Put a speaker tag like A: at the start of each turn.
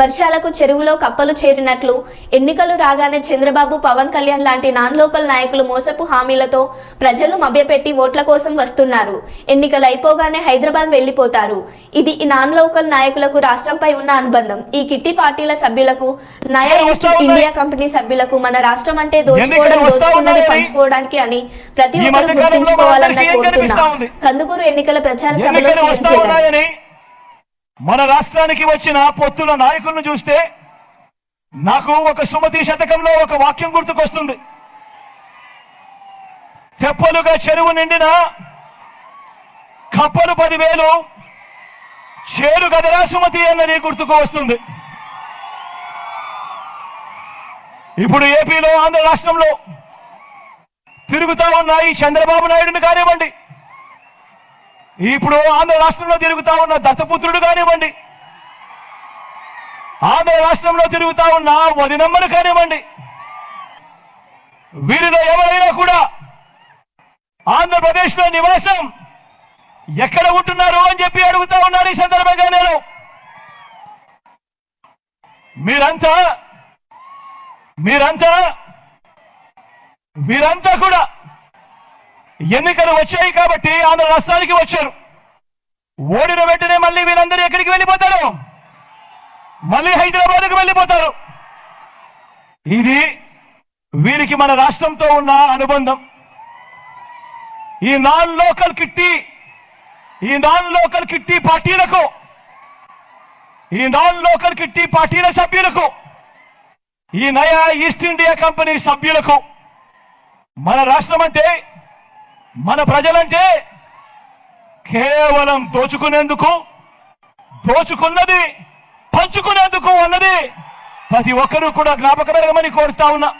A: వర్షాలకు చెరువులో కప్పలు చేరినట్లు ఎన్నికలు రాగానే చంద్రబాబు పవన్ కళ్యాణ్ లాంటి నాన్ లోకల్ నాయకులు మోసపు హామీలతో ప్రజలు మభ్యపెట్టి ఓట్ల కోసం వస్తున్నారు. ఎన్నికలు అయిపోగానే హైదరాబాద్ వెళ్ళిపోతారు ఇది ఈ నాన్ లోకల్ నాయకులకు రాష్ట్రంపై ఉన్న అనుబంధం. ఈ కిట్టి పార్టీల సభ్యులకు నయా ఇండియా కంపెనీ సభ్యులకు మన రాష్ట్రం అంటే దోచుకోవడం దోచుకున్నది పంచుకోవడానికి అని ప్రతి ఒక్కరూ
B: ఏం
A: కోరుతున్నా? కందుకూరు ఎన్నికల ప్రచార సభలో సీఎం జగన్.
B: మన రాష్ట్రానికి వచ్చిన పొత్తుల నాయకులను చూస్తే నాకు ఒక సుమతి శతకంలో ఒక వాక్యం గుర్తుకొస్తుంది. తెప్పలుగా చెరువు నిండిన కప్పలు పదివేలు చేరు గదరా సుమతి అన్నది గుర్తుకు వస్తుంది. ఇప్పుడు ఏపీలో ఆంధ్ర రాష్ట్రంలో తిరుగుతా ఉన్న ఈ చంద్రబాబు నాయుడుని కానివ్వండి. ఇప్పుడు ఆంధ్ర రాష్ట్రంలో తిరుగుతా ఉన్న దత్తపుత్రుడు కానివ్వండి ఆంధ్ర రాష్ట్రంలో తిరుగుతా ఉన్న వదినమ్మలు కానివ్వండి వీరిలో ఎవరైనా కూడా ఆంధ్రప్రదేశ్లో నివాసం ఎక్కడ ఉంటున్నారు అని చెప్పి అడుగుతా ఉన్నారు ఈ సందర్భంగా నేను. మీరంతా మీరంతా మీరంతా కూడా ఎన్నికలు వచ్చాయి కాబట్టి ఆంధ్ర రాష్ట్రానికి వచ్చారు. ఓడిన వెంటనే మళ్ళీ వీళ్ళందరూ ఎక్కడికి వెళ్ళిపోతారు? మళ్ళీ హైదరాబాద్కు వెళ్ళిపోతారు. ఇది వీరికి మన రాష్ట్రంతో ఉన్న అనుబంధం. ఈ నాన్ లోకల్ కిట్టి ఈ నాన్ లోకల్ కిట్టి పార్టీలకు ఈ నాన్ లోకల్ కిట్టి పార్టీల సభ్యులకు ఈ నయా ఈస్ట్ ఇండియా కంపెనీ సభ్యులకు మన రాష్ట్రం అంటే మన ప్రజలంటే కేవలం దోచుకునేందుకు దోచుకున్నది పంచుకునేందుకు ఉన్నది. ప్రతి ఒక్కరూ కూడా జ్ఞాపకం కోరుతా ఉన్నా.